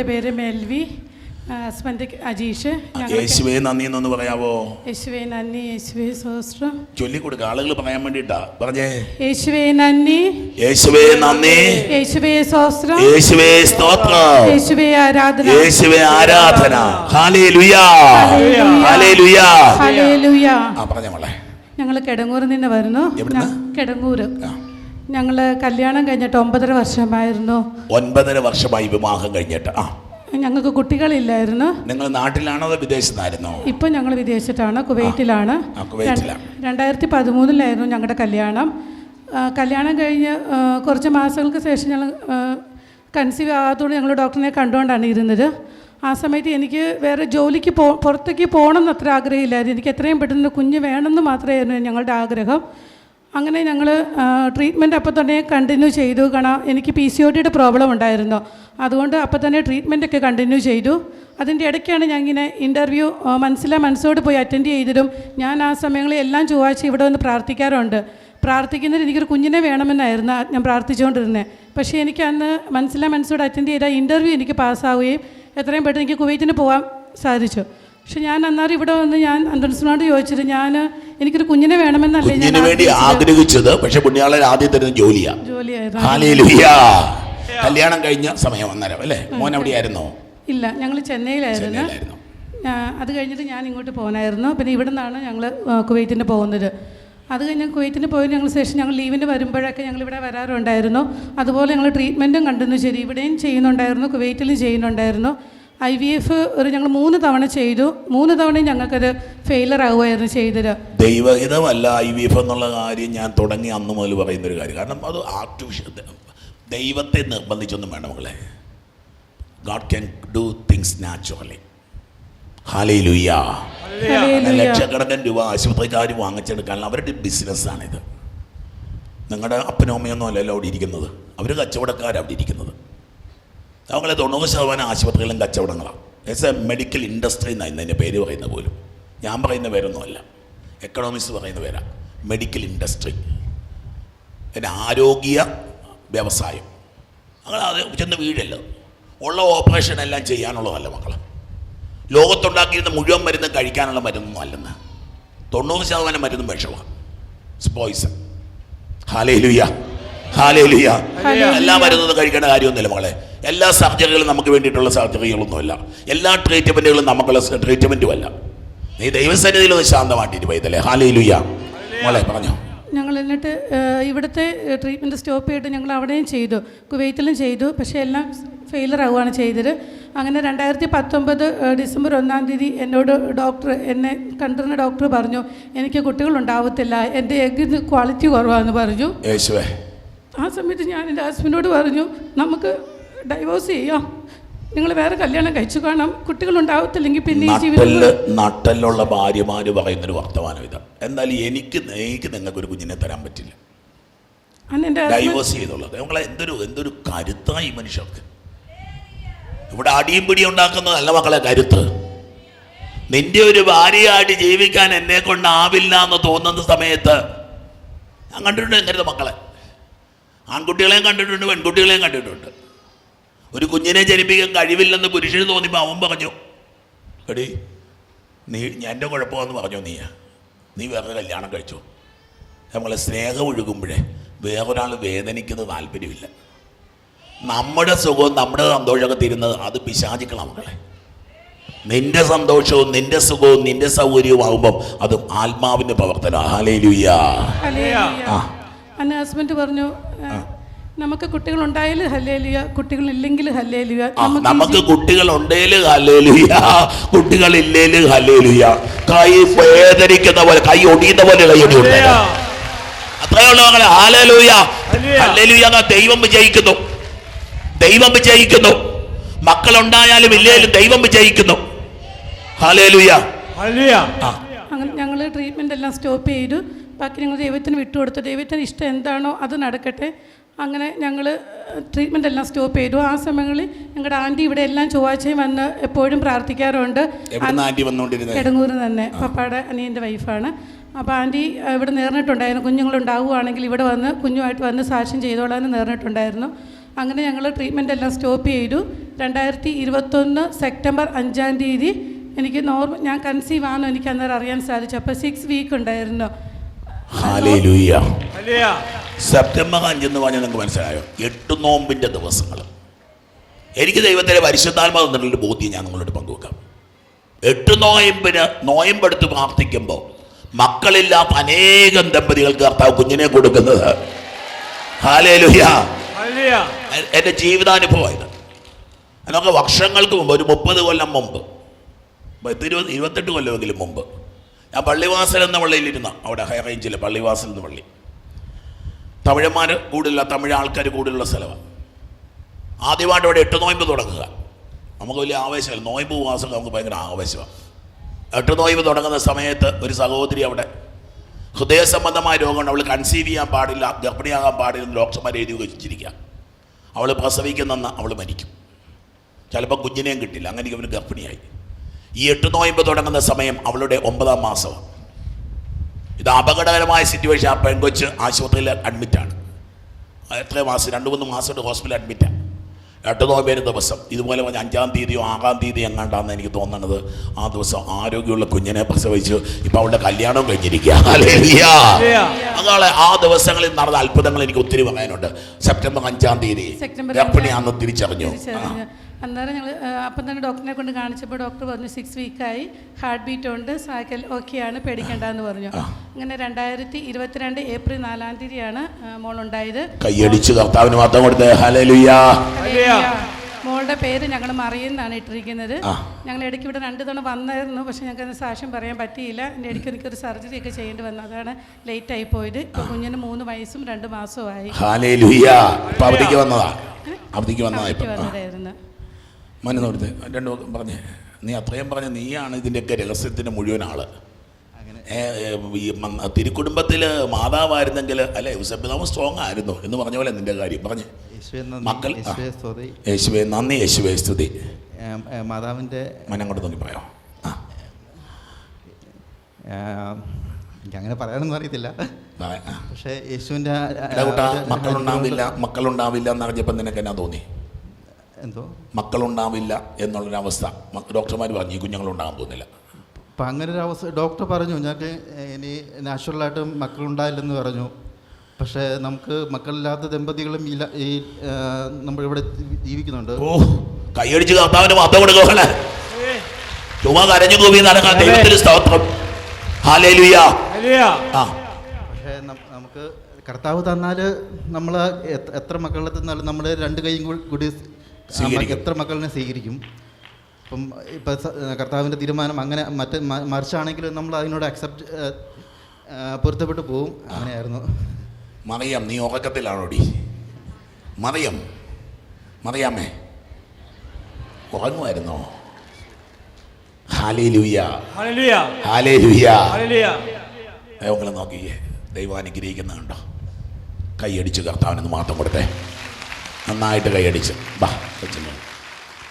N- എന്റെ പേര് Melvy. Husband Ajeesh. യേശുവേ നന്ദി എന്നൊന്ന് പറയാവോ? യേശുവേ നന്ദി യേശുവേ സഹസ്രം ചൊല്ലിക്കൊടുക്ക ആളുകൾ പറയാൻ വേണ്ടിട്ടാ പറഞ്ഞേ. യേശുവേ നന്ദി. യേശുവേ നന്ദി. യേശുവേ സഹസ്രം യേശുവേ സ്തോത്രം. യേശുവേ ആരാധന. യേശുവേ ആരാധന. ഹാലേലുയാ ഹാലേലുയാ ഹല്ലേലൂയ. ആ പറഞ്ഞ മോളെ. ഞങ്ങൾ കിടങ്ങൂരിൽ നിന്ന് വരുന്നു. കിടങ്ങൂർ കിടങ്ങൂര്. ആ. ഞങ്ങൾ കല്യാണം കഴിഞ്ഞിട്ട് ഒമ്പതര വർഷമായിരുന്നു. ഒൻപതര വർഷമായി വിവാഹം കഴിഞ്ഞിട്ട്. ആ. ഞങ്ങൾക്ക് കുട്ടികളില്ലായിരുന്നു. നിങ്ങൾ നാട്ടിലാണോ അതോ വിദേശത്തായിരുന്നോ? ഇപ്പൊ ഞങ്ങൾ വിദേശത്താണ് കുവൈറ്റിലാണ്. കുവൈറ്റിലാണ്. രണ്ട്- രണ്ടായിരത്തി പതിമൂന്നിലായിരുന്നു ഞങ്ങളുടെ കല്യാണം. കല്യാണം കഴിഞ്ഞ് കുറച്ച് മാസങ്ങൾക്ക് ശേഷം ഞങ്ങൾ കൺസീവ് ആകാത്തതുകൊണ്ട് ഞങ്ങൾ ഡോക്ടറിനെ കണ്ടുകൊണ്ടാണ് ഇരുന്നത്. ആ സമയത്ത് എനിക്ക് വേറെ ജോലിക്ക് പോ പുറത്തേക്ക് പോകണം അത്ര ആഗ്രഹമില്ലായിരുന്നു. എനിക്ക് എത്രയും പെട്ടെന്ന് കുഞ്ഞ് വേണമെന്ന് മാത്രമായിരുന്നു ഞങ്ങളുടെ ആഗ്രഹം. അങ്ങനെ ഞങ്ങൾ ട്രീറ്റ്മെന്റ് അപ്പോൾ തന്നെ കണ്ടിന്യൂ ചെയ്തു. കാരണം എനിക്ക് പി സി ഒ ഡിയുടെ പ്രോബ്ലം ഉണ്ടായിരുന്നു. അതുകൊണ്ട് അപ്പോൾ തന്നെ ട്രീറ്റ്മെന്റൊക്കെ കണ്ടിന്യൂ ചെയ്തു. അതിന്റെ ഇടയ്ക്കാണ് ഞാൻ ഇങ്ങനെ ഇന്റർവ്യൂ മനസ്സിലെ മനസ്സോട് പോയി അറ്റൻഡ് ചെയ്തിട്ടും ഞാൻ ആ സമയങ്ങളിൽ എല്ലാം ചൊവ്വാഴ്ച ഇവിടെ വന്ന് പ്രാർത്ഥിക്കാറുണ്ട്. പ്രാർത്ഥിക്കുന്നതിന് എനിക്കൊരു കുഞ്ഞിനെ വേണമെന്നായിരുന്നു ഞാൻ പ്രാർത്ഥിച്ചുകൊണ്ടിരുന്നത് പക്ഷേ എനിക്ക് അന്ന് മനസ്സിലെ മനസ്സോട് അറ്റൻഡ് ചെയ്ത ഇന്റർവ്യൂ എനിക്ക് പാസ്സാവുകയും എത്രയും പെട്ടെന്ന് എനിക്ക് കുവൈറ്റിന് പോകാൻ സാധിച്ചു. പക്ഷെ ഞാൻ അന്നേരം ഇവിടെ വന്ന് ഞാൻ അന്തോൺസിനോട് ചോദിച്ചത് ഞാൻ എനിക്കൊരു കുഞ്ഞിനെ വേണമെന്നല്ലേ ഞാൻ കുഞ്ഞിന് വേണ്ടി ആഗ്രഹിച്ചത്. പക്ഷെ പുണ്യാളൻ ആദ്യം തരുന്ന ജോലിയാ. ജോലിയായിരുന്നു. ഹാലേലുയാ. കല്യാണം കഴിഞ്ഞ സമയം അന്നേരം അല്ലേ? മോൻ എവിടെയായിരുന്നോ? ഇല്ല ഞങ്ങൾ ചെന്നൈയിലായിരുന്നു. ചെന്നൈയിലായിരുന്നു. അത് കഴിഞ്ഞിട്ട് ഞാൻ ഇങ്ങോട്ട് പോകാനായിരുന്നു. പിന്നെ ഇവിടെ നിന്നാണ് ഞങ്ങൾ കുവൈറ്റിന് പോകുന്നത്. അത് കഴിഞ്ഞ് കുവൈറ്റിന് പോയി ഞങ്ങൾ ശേഷം ഞങ്ങൾ ലീവിന് വരുമ്പോഴൊക്കെ ഞങ്ങൾ ഇവിടെ വരാറുണ്ടായിരുന്നു. അതുപോലെ ഞങ്ങൾ ട്രീറ്റ്മെന്റും കണ്ടിരുന്നു. ശരി ഇവിടെയും ചെയ്യുന്നുണ്ടായിരുന്നു കുവൈറ്റിലും ചെയ്യുന്നുണ്ടായിരുന്നു. ഐ വി എഫ് ഒരു ഞങ്ങൾ മൂന്ന് തവണ ചെയ്തു. മൂന്ന് തവണയും ഞങ്ങൾക്കത് ഫെയിലർ ആവുമായിരുന്നു ചെയ്തത്. ദൈവഹിതമല്ല ഐ വി എഫ് എന്നുള്ള കാര്യം ഞാൻ തുടങ്ങി അന്ന് മുതൽ പറയുന്ന ഒരു കാര്യം. കാരണം അത് ആർട്ടിഫിഷ്യൽ ദൈവത്തെ നിർബന്ധിച്ചൊന്നും വേണ്ട മകളെ God can do things naturally hallelujah ലക്ഷക്കണക്കിന് രൂപ ആശുപത്രിക്കാർ വാങ്ങിച്ചെടുക്കാനുള്ള അവരുടെ ബിസിനസ്സാണിത് നിങ്ങളുടെ അപ്പനോമയൊന്നും അല്ലല്ലോ അവിടെ ഇരിക്കുന്നത്. അവർ കച്ചവടക്കാരാണ് അവിടെ ഇരിക്കുന്നത്. അവങ്ങളെ തൊണ്ണൂറ് ശതമാനം ആശുപത്രികളും കച്ചവടങ്ങളാണ് എസ് എ മെഡിക്കൽ ഇൻഡസ്ട്രി എന്നാണ് ഇന്നതിന്റെ പേര് പറയുന്ന പോലും. ഞാൻ പറയുന്ന പേരൊന്നുമല്ല. എക്കണോമിക്സ് പറയുന്ന പേരാണ് മെഡിക്കൽ ഇൻഡസ്ട്രി പിന്നെ ആരോഗ്യ വ്യവസായം. അങ്ങനെ അത് ചെന്ന് വീടല്ല ഉള്ള ഓപ്പറേഷൻ എല്ലാം ചെയ്യാനുള്ളതല്ല മക്കളെ. ലോകത്തുണ്ടാക്കിയിരുന്ന മുഴുവൻ മരുന്ന് കഴിക്കാനുള്ള മരുന്നൊന്നും അല്ലെന്ന്. തൊണ്ണൂറ് ശതമാനം മരുന്നും വിഷമാണ് സ്പോയ്സൺ ഹാലേലുയ്യ ഹാലേലുയ്യ എല്ലാ മരുന്നൊന്നും കഴിക്കേണ്ട കാര്യമൊന്നുമില്ല മകളെ എല്ലാ സർജറികളും നമുക്ക് വേണ്ടിയിട്ടുള്ള സർജറികളൊന്നുമല്ല. എല്ലാ ട്രീറ്റ്മെന്റുകളും നമുക്കുള്ള ട്രീറ്റ്മെന്റും അല്ല നീ ദൈവസന്നിധിയിൽ ഒന്ന് ശാന്തമായിട്ടിട്ട് പോയതല്ലേ ഹാലേലുയ്യ മോളെ പറഞ്ഞോ. ഞങ്ങൾ എന്നിട്ട് ഇവിടുത്തെ ട്രീറ്റ്മെന്റ് സ്റ്റോപ്പ് ചെയ്തിട്ട് ഞങ്ങൾ അവിടെയും ചെയ്തു. കുവൈത്തിലും ചെയ്തു. പക്ഷേ എല്ലാം ഫെയിലർ ആവുകയാണ് ചെയ്തത്. അങ്ങനെ രണ്ടായിരത്തി പത്തൊമ്പത് ഡിസംബർ ഒന്നാം തീയതി എന്നോട് ഡോക്ടർ എന്നെ കണ്ടിരുന്ന ഡോക്ടർ പറഞ്ഞു എനിക്ക് കുട്ടികൾ കുട്ടികളുണ്ടാവത്തില്ല എന്റെ എഗ്ഗിന് ക്വാളിറ്റി കുറവാണെന്ന് പറഞ്ഞു. ആ സമയത്ത് ഞാൻ എന്റെ ഹസ്ബൻഡോട് പറഞ്ഞു നമുക്ക് ഡൈവോഴ്സ് ചെയ്യാം? നിങ്ങൾ വേറെ കല്യാണം കഴിച്ചു കാണാം. കുട്ടികൾ ഉണ്ടാവത്തില്ലെങ്കിൽ പിന്നെ ഈ ജീവിതത്തിൽ നട്ടൽ നട്ടലുള്ള ഭാര്യമാര് പറയുന്നൊരു വർത്തമാനം ഇതാണ് എന്നാൽ എനിക്ക് എനിക്ക് നിങ്ങൾക്ക് ഒരു കുഞ്ഞിനെ തരാൻ പറ്റില്ല. ഡൈവേഴ്സ് ചെയ്തുള്ളത്. നിങ്ങളെ എന്തൊരു എന്തൊരു കരുത്തായി ഈ മനുഷ്യർക്ക്. ഇവിടെ അടിയും പിടിയും ഉണ്ടാക്കുന്നതല്ല മക്കളെ കരുത്ത്. നിന്റെ ഒരു ഭാര്യയായിട്ട് ജീവിക്കാൻ എന്നെ കൊണ്ടാവില്ല എന്ന് തോന്നുന്ന സമയത്ത് ഞാൻ കണ്ടിട്ടുണ്ട് എങ്ങനത്തെ മക്കളെ. ആൺകുട്ടികളെയും കണ്ടിട്ടുണ്ട് പെൺകുട്ടികളെയും കണ്ടിട്ടുണ്ട്. ഒരു കുഞ്ഞിനെ ജനിപ്പിക്കാൻ കഴിവില്ലെന്ന് പുരുഷന് തോന്നിയപ്പോൾ അവൻ പറഞ്ഞു എടി നീ എന്റെ കുഴപ്പമെന്ന് പറഞ്ഞു നീ നീ വേറെ കല്യാണം കഴിച്ചു? നമ്മളെ സ്നേഹം ഒഴുകുമ്പോഴേ വേറൊരാൾ വേദനിക്കുന്നത് താല്പര്യമില്ല. നമ്മുടെ സുഖവും നമ്മുടെ സന്തോഷമൊക്കെ തരുന്നത് അത് പിശാചിക്കണം മക്കളെ. നിന്റെ സന്തോഷവും നിന്റെ സുഖവും നിന്റെ സൗകര്യവും ആകുമ്പോൾ അത് ആത്മാവിന്റെ പ്രവർത്തനം ഹാലേലുയ്യ ലുയാ ആ. ഹസ്ബൻഡ് പറഞ്ഞു നമുക്ക് കുട്ടികളുണ്ടായാലും ഹല്ലേലിയ കുട്ടികളില്ലെങ്കിൽ ഹല്ലേലിയ ആ, നമുക്ക് കുട്ടികൾ ഉണ്ടേൽ കുട്ടികൾ കുട്ടികളില്ലേൽ ഹല്ലേലുയ്യ കൈ വേദനിക്കുന്ന പോലെ കൈ ഒടിയുന്ന പോലെ കൈ ഒടിയുണ്ട് അത്രയുള്ള മകളെ ഹാലേലൂയ ഹല്ലേലൂയ. ദൈവം വിജയിക്കുന്നു. ദൈവം വിജയിക്കുന്നു. മക്കളുണ്ടായാലും ഇല്ലേലും ദൈവം വിജയിക്കുന്നു. ഹാലേലൂയ അങ്ങനെ ഞങ്ങൾ ട്രീറ്റ്മെന്റ് എല്ലാം സ്റ്റോപ്പ് ചെയ്തു. ബാക്കി ഞങ്ങൾ ദൈവത്തിന് വിട്ടുകൊടുത്തു. ദൈവത്തിന് ഇഷ്ടം എന്താണോ അത് നടക്കട്ടെ. അങ്ങനെ ഞങ്ങൾ ട്രീറ്റ്മെന്റ് എല്ലാം സ്റ്റോപ്പ് ചെയ്തു. ആ സമയങ്ങളിൽ ഞങ്ങളുടെ ആന്റി ഇവിടെ എല്ലാം ചൊവ്വാഴ്ചയും വന്ന് എപ്പോഴും പ്രാർത്ഥിക്കാറുണ്ട്. കിടങ്ങൂർ തന്നെ. പപ്പായുടെ അനിയന്റെ വൈഫാണ് അപ്പോൾ ആന്റി ഇവിടെ നേർന്നിട്ടുണ്ടായിരുന്നു. കുഞ്ഞുങ്ങളുണ്ടാവുകയാണെങ്കിൽ ഇവിടെ വന്ന് കുഞ്ഞുമായിട്ട് വന്ന് സാക്ഷ്യം ചെയ്തോളാൻ നേർന്നിട്ടുണ്ടായിരുന്നു. അങ്ങനെ ഞങ്ങൾ ട്രീറ്റ്മെന്റ് എല്ലാം സ്റ്റോപ്പ് ചെയ്തു. രണ്ടായിരത്തി ഇരുപത്തൊന്ന് സെപ്റ്റംബർ അഞ്ചാം തീയതി എനിക്ക് നോർമൽ ഞാൻ കൺസീവ് ആണോ എനിക്ക് അന്നേരം അറിയാൻ സാധിച്ചു. അപ്പോൾ സിക്സ് വീക്ക് ഉണ്ടായിരുന്നു. സെപ്റ്റംബർ അഞ്ചെന്ന് പറഞ്ഞാൽ നിങ്ങൾക്ക് മനസ്സിലായോ? എട്ട് നോമ്പിന്റെ ദിവസങ്ങൾ എനിക്ക് ദൈവത്തിലെ പരിശുദ്ധാത്മ തന്നിട്ടുള്ള ബോധ്യം ഞാൻ നിങ്ങളോട് പങ്കുവെക്കാം. എട്ട് നോയമ്പിന് നോയമ്പെടുത്ത് പ്രാർത്ഥിക്കുമ്പോൾ മക്കളില്ലാത്ത അനേകം ദമ്പതികൾക്ക് കർത്താവ് കുഞ്ഞിനെ കൊടുക്കുന്നത്. എന്റെ ജീവിതാനുഭവമായത് അതിനൊക്കെ വർഷങ്ങൾക്ക് മുമ്പ് ഒരു മുപ്പത് കൊല്ലം മുമ്പ് ഇരുപത് ഇരുപത്തെട്ട് കൊല്ലമെങ്കിലും മുമ്പ് ഞാൻ പള്ളിവാസൽ എന്ന പള്ളിയിലിരുന്ന. അവിടെ ഹൈ റേഞ്ചിൽ പള്ളിവാസൽ എന്ന പള്ളി. തമിഴന്മാർ കൂടുതലുള്ള തമിഴ് ആൾക്കാർ കൂടുതലുള്ള സ്ഥലമാണ് ആദ്യമായിട്ട് അവിടെ എട്ട് നോയമ്പ് തുടങ്ങുക. നമുക്ക് വലിയ ആവേശമില്ല. നോയമ്പ് വാസം നമുക്ക് ഭയങ്കര ആവേശമാണ് എട്ട് നോയമ്പ് തുടങ്ങുന്ന സമയത്ത് ഒരു സഹോദരി അവിടെ ഹൃദയ സംബന്ധമായ രോഗമുണ്ട്. അവൾ കൺസീവ് ചെയ്യാൻ പാടില്ല ഗർഭിണിയാകാൻ പാടില്ല ഡോക്ടർമാർ എഴുതി വെച്ചിരിക്കുക. അവൾ പ്രസവിക്കുന്നെന്ന് അവൾ മരിക്കും. ചിലപ്പോൾ കുഞ്ഞിനെയും കിട്ടില്ല. അങ്ങനെ ഇവർ ഗർഭിണിയായി. ഈ എട്ട് നോയമ്പ് തുടങ്ങുന്ന സമയം അവളുടെ ഒമ്പതാം മാസമാണ് ഇത് അപകടകരമായ സിറ്റുവേഷൻ ആ പെൺകൊച്ച് ആശുപത്രിയിൽ അഡ്മിറ്റാണ് എത്ര മാസം രണ്ട് മൂന്ന് മാസമായിട്ട് ഹോസ്പിറ്റലിൽ അഡ്മിറ്റാണ് എട്ട് നോമ്പേര് ദിവസം. ഇതുപോലെ പറഞ്ഞ അഞ്ചാം തീയതിയോ ആറാം തീയതി എങ്ങാണ്ടാന്ന് എനിക്ക് തോന്നണത് ആ ദിവസം ആരോഗ്യമുള്ള കുഞ്ഞിനെ പ്രസവിച്ച്. ഇപ്പം അവളുടെ കല്യാണം കഴിഞ്ഞിരിക്കുക. അതാണ് ആ ദിവസങ്ങളിൽ നടന്ന അത്ഭുതങ്ങൾ എനിക്ക് ഒത്തിരി പറയാനുണ്ട്. സെപ്റ്റംബർ അഞ്ചാം തീയതി. ഗർഭിണിയാണെന്ന് തിരിച്ചറിഞ്ഞു. തിരിച്ചറിഞ്ഞു. അന്നേരം ഞങ്ങൾ അപ്പം തന്നെ ഡോക്ടറിനെ കൊണ്ട് കാണിച്ചപ്പോൾ ഡോക്ടർ പറഞ്ഞു സിക്സ് വീക്കായി ഹാർട്ട് ബീറ്റ് ഉണ്ട് സാക്കൽ ഓക്കെയാണ് പേടിക്കേണ്ടെന്ന് പറഞ്ഞു. അങ്ങനെ രണ്ടായിരത്തി ഇരുപത്തിരണ്ട് ഏപ്രിൽ നാലാം തീയതിയാണ് മോളുണ്ടായത്. കൈയടിച്ച് കർത്താവിന് മാത്രം കൊടുത്ത്. മോളുടെ പേര് ഞങ്ങൾ മറിയെന്നാണ് ഇട്ടിരിക്കുന്നത്. ഞങ്ങൾ ഇടയ്ക്ക് ഇവിടെ രണ്ട് തവണ വന്നായിരുന്നു പക്ഷേ ഞങ്ങൾക്ക് സാക്ഷ്യം പറയാൻ പറ്റിയില്ല. എന്റെ ഇടയ്ക്ക് എനിക്കൊരു സർജറി ഒക്കെ ചെയ്യേണ്ടി വന്നു. അതാണ് ലേറ്റ് ആയി പോയത്. ഇപ്പോൾ കുഞ്ഞിന് മൂന്ന് വയസ്സും രണ്ട് മാസവും ആയി ഇപ്പൊ അവധിക്ക് ഇപ്പം. വന്നതായിരുന്നു. മന കൊടുത്ത് രണ്ടു പറഞ്ഞു നീ അത്രയും പറഞ്ഞ നീയാണ് ഇതിന്റെയൊക്കെ രഹസ്യത്തിന്റെ മുഴുവൻ ആൾ ഈ തിരുക്കുടുംബത്തിൽ മാതാവായിരുന്നെങ്കിൽ അല്ലെ യൂസഫ് സ്ട്രോങ് ആയിരുന്നു എന്ന് പറഞ്ഞ പോലെ നിന്റെ കാര്യം പറഞ്ഞേ മക്കൾ. യേശുവെ നന്ദി യേശുവേ സ്തുതി മാതാവിന്റെ മനം കൊണ്ട് നോക്കി പറയാം അങ്ങനെ പറയാനൊന്നും അറിയത്തില്ല പക്ഷേ യേശുവിന്റെ മക്കളുണ്ടാവില്ല മക്കളുണ്ടാവില്ല എന്നറിഞ്ഞപ്പോൾ നിനക്ക് എന്നാ തോന്നി എന്തോ? മക്കളുണ്ടാവില്ല എന്നുള്ളൊരവസ്ഥ. ഡോക്ടർമാർ പറഞ്ഞു ഈ കുഞ്ഞുങ്ങളുണ്ടാകാൻ പോകുന്നില്ല. അപ്പം അങ്ങനെ ഒരു അവസ്ഥ ഡോക്ടർ പറഞ്ഞു ഞങ്ങൾക്ക് ഇനി നാച്ചുറലായിട്ട് മക്കളുണ്ടായില്ലെന്ന് പറഞ്ഞു. പക്ഷേ നമുക്ക് മക്കളില്ലാത്ത ദമ്പതികളും ഇല്ല ഈ നമ്മളിവിടെ ജീവിക്കുന്നുണ്ട്. ഓ കൈയടിച്ച് കർത്താവിന് മാത്രം കൊടുക്കുക ചുമ്മാ കരഞ്ഞു കൂവി നടക്കാൻ ദൈവത്തിന് സ്തോത്രം. പക്ഷേ നമുക്ക് കർത്താവ് തന്നാൽ നമ്മൾ എത്ര മക്കളെ തന്നാലും നമ്മൾ രണ്ട് കൈയും കൂടി എത്ര മക്കളിനെ സ്വീകരിക്കും? അപ്പം ഇപ്പം കർത്താവിന്റെ തീരുമാനം അങ്ങനെ മറ്റ് മറിച്ചാണെങ്കിൽ മറിച്ചാണെങ്കിലും നമ്മൾ അതിനോട് അക്സെപ്റ്റ് പൊരുത്തപ്പെട്ട് പോവും. അങ്ങനെയായിരുന്നു. മറിയം നീ ഉറക്കത്തിലാണോടി? മറിയം മറിയാമേ ഉറങ്ങുമായിരുന്നോ? ദൈവം അനുഗ്രഹിക്കുന്നുണ്ടോ കൈയടിച്ച് കർത്താവിനെന്ന് മാത്രം കൊടുത്തേ. നന്നായിട്ട് കൈയടിച്ച്. ബാ വെച്ചില്ല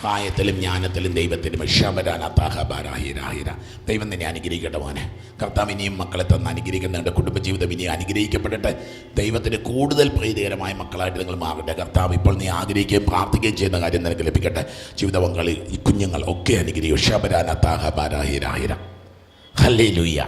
കായത്തിലും ജ്ഞാനത്തിലും ദൈവത്തിലും ഷബരാനാഹിരാഹിര ദൈവം നിന്നെ അനുഗ്രഹിക്കട്ടെ മോനെ. കർത്താവ് ഇനിയും മക്കളെ തന്ന് അനുഗ്രഹിക്കുന്നുണ്ട്. കുടുംബജീവിതം ഇനി അനുഗ്രഹിക്കപ്പെടട്ടെ. ദൈവത്തിന് കൂടുതൽ പ്രീതികരമായ മക്കളായിട്ട് നിങ്ങൾ മാറട്ടെ. കർത്താവ് ഇപ്പോൾ നീ ആഗ്രഹിക്കുകയും പ്രാർത്ഥിക്കുകയും ചെയ്യുന്ന കാര്യം നിനക്ക് ലഭിക്കട്ടെ. ജീവിത പങ്കാളി ഈ കുഞ്ഞുങ്ങൾ ഒക്കെ അനുഗ്രഹിക്കും. ഷബരാനാഹിരാഹിര ഹല്ലേ ലുയ്യ